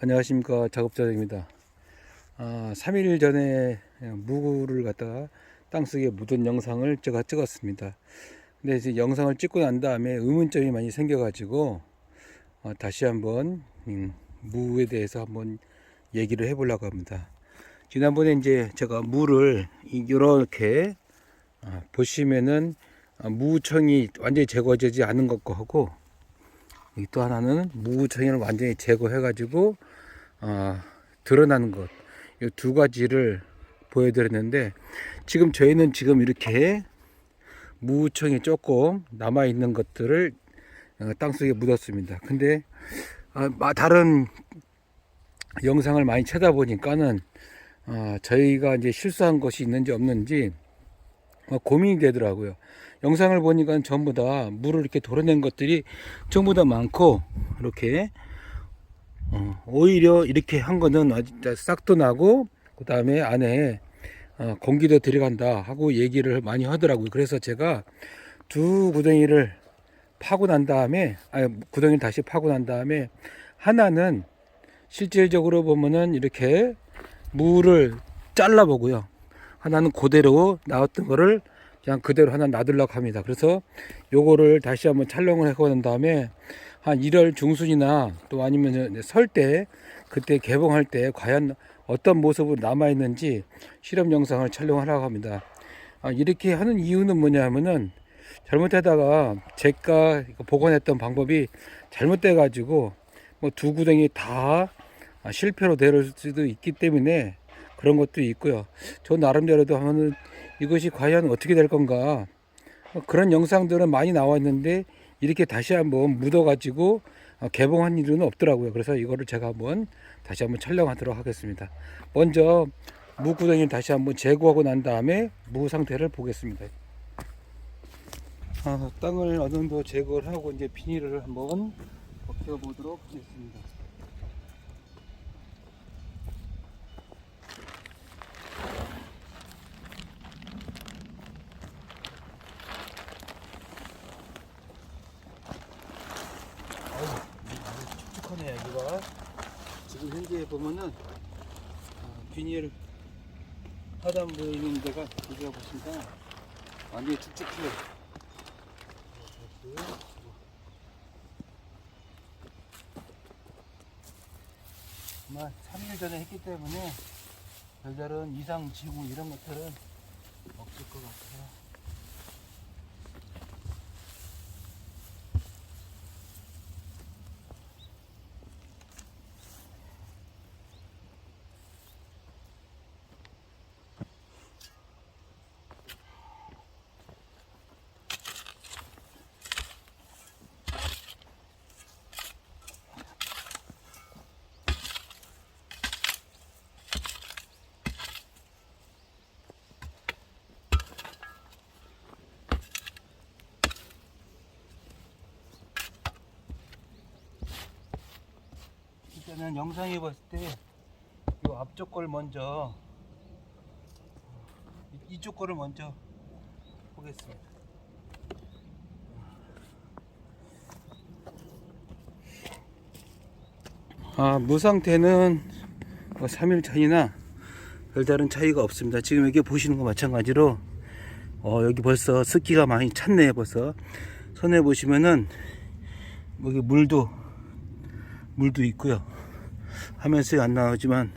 안녕하십니까 작업자입니다. 아, 3일 전에 무를 갖다가 땅속에 묻은 영상을 제가 찍었습니다. 근데 이제 영상을 찍고 난 다음에 의문점이 많이 생겨 가지고 어, 다시 한번 음, 무에 대해서 한번 얘기를 해 보려고 합니다. 지난번에 이제 제가 무를 이렇게 아, 보시면은 아, 무청이 완전히 제거되지 않은 것과 하고 이 또 하나는 무청이를 완전히 제거해가지고 어, 드러나는 것. 이 두 가지를 보여드렸는데 지금 저희는 지금 이렇게 무청이 조금 남아 있는 것들을 어, 땅속에 묻었습니다. 근데 어, 마- 다른 영상을 많이 찾아보니까는 어, 저희가 이제 실수한 것이 있는지 없는지 어, 고민이 되더라고요. 영상을 보니까 전부 다 물을 이렇게 도려낸 것들이 전부 다 많고 이렇게 어, 오히려 이렇게 한 거는 싹도 나고 그 다음에 안에 어, 공기도 들어간다 하고 얘기를 많이 하더라고요. 그래서 제가 두 구덩이를 파고 난 다음에 아니 구덩이를 다시 파고 난 다음에 하나는 실질적으로 보면은 이렇게 물을 잘라 보고요. 하나는 그대로 나왔던 거를 그냥 그대로 하나 놔두려고 합니다. 그래서 요거를 다시 한번 촬영을 해고 난 다음에 한 1월 중순이나 또 아니면 설 때 그때 개봉할 때 과연 어떤 모습으로 남아 있는지 실험 영상을 촬영하려고 합니다. 아, 이렇게 하는 이유는 뭐냐면은 잘못하다가 제가 복원했던 방법이 잘못돼 가지고 뭐 두 구덩이 다 아, 실패로 될 수도 있기 때문에 그런 것도 있고요. 저 나름대로도 하면은 이것이 과연 어떻게 될 건가 어, 그런 영상들은 많이 나와 있는데 이렇게 다시 한번 묻어가지고 어, 개봉한 일은 없더라고요. 그래서 이거를 제가 한번 다시 한번 촬영하도록 하겠습니다. 먼저 무구덩이를 다시 한번 제거하고 난 다음에 무 상태를 보겠습니다. 아, 땅을 어느 정도 제거를 하고 이제 비닐을 한번 벗겨 보도록 하겠습니다. 아주 여기가 지금 현재 보면은 아, 비닐 하단 보이는 데가 여기가 보시면 완전히 축축해요 아마 3일 전에 했기 때문에 별다른 이상 지구 이런 것들은 없을 것 같아요 일단은 영상에 봤을 때 이 앞쪽 걸 먼저 이- 이쪽 거를 먼저 보겠습니다. 아, 무 상태는 뭐 3일 차이나 별다른 차이가 없습니다. 지금 여기 보시는 거 마찬가지로 어, 여기 벌써 습기가 많이 찼네요. 벌써 손에 보시면은 여기 물도 물도 있고요. 화면에 안 나오지만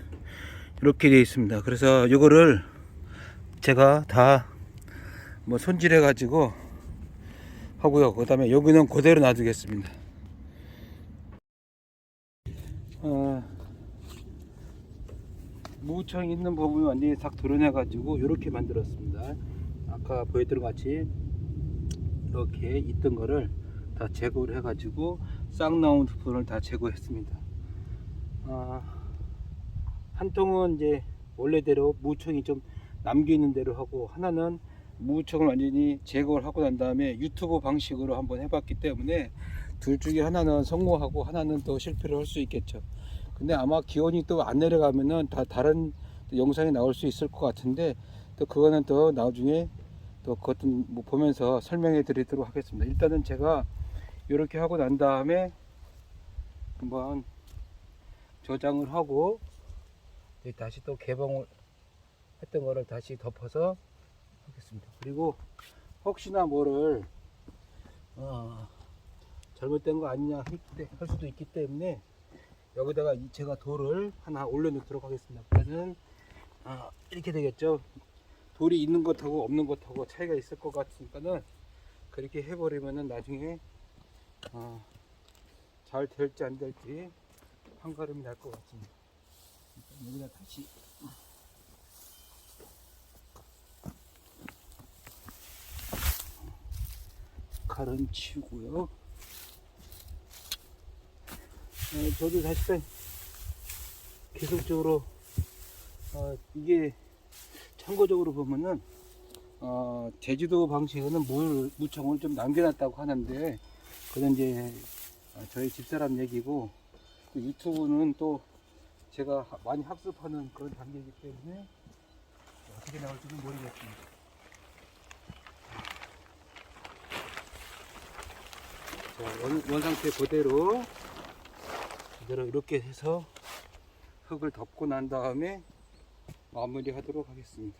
이렇게 되어 있습니다. 그래서 이거를 제가 다 뭐 손질해 가지고 하고요. 그 다음에 여기는 그대로 놔두겠습니다. 어, 무청 있는 부분이 완전히 싹 드러내 가지고 이렇게 만들었습니다. 아까 보여드린 것 같이 이렇게 있던 거를 다 제거를 해 가지고 싹 나온 부분을 다 제거했습니다. 아, 한 통은 이제 원래대로 무청이 좀 남겨 있는 대로 하고 하나는 무청을 완전히 제거를 하고 난 다음에 유튜브 방식으로 한번 해봤기 때문에 둘 중에 하나는 성공하고 하나는 또 실패를 할 수 있겠죠. 근데 아마 기온이 또 안 내려가면은 다 다른 또 영상이 나올 수 있을 것 같은데 또 그거는 또 나중에 또 그것도 뭐 보면서 설명해 드리도록 하겠습니다. 일단은 제가 이렇게 하고 난 다음에 한번 저장을 하고 다시 또 개봉을 했던 거를 다시 덮어서 하겠습니다. 그리고 혹시나 뭐를 어, 잘못된 거 아니냐 할 수도 있기 때문에 여기다가 이- 제가 돌을 하나 올려놓도록 하겠습니다. 그러면 아, 이렇게 되겠죠. 돌이 있는 것하고 없는 것하고 차이가 있을 것 같으니까는 그렇게 해버리면은 나중에 어, 잘 될지 안 될지 판가름이 날 것 같습니다. 여기다 다시 칼은 치우고요. 어, 저도 사실은 계속적으로 어, 이게 참고적으로 보면은 어, 제주도 방식에는 물 무청을 좀 남겨놨다고 하는데 그건 이제 어, 저희 집사람 얘기고 그 유튜브는 또 제가 하- 많이 학습하는 그런 단계이기 때문에 어떻게 나올지는 모르겠습니다. 자, 원, 원 상태 그대로 그대로 이렇게 해서 흙을 덮고 난 다음에 마무리 하도록 하겠습니다.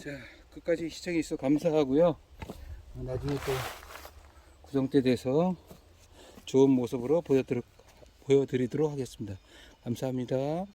자, 끝까지 시청해 주셔서 감사하고요. 어, 나중에 또 구성대 돼서 좋은 모습으로 보여드리, 보여드리도록 하겠습니다. 감사합니다.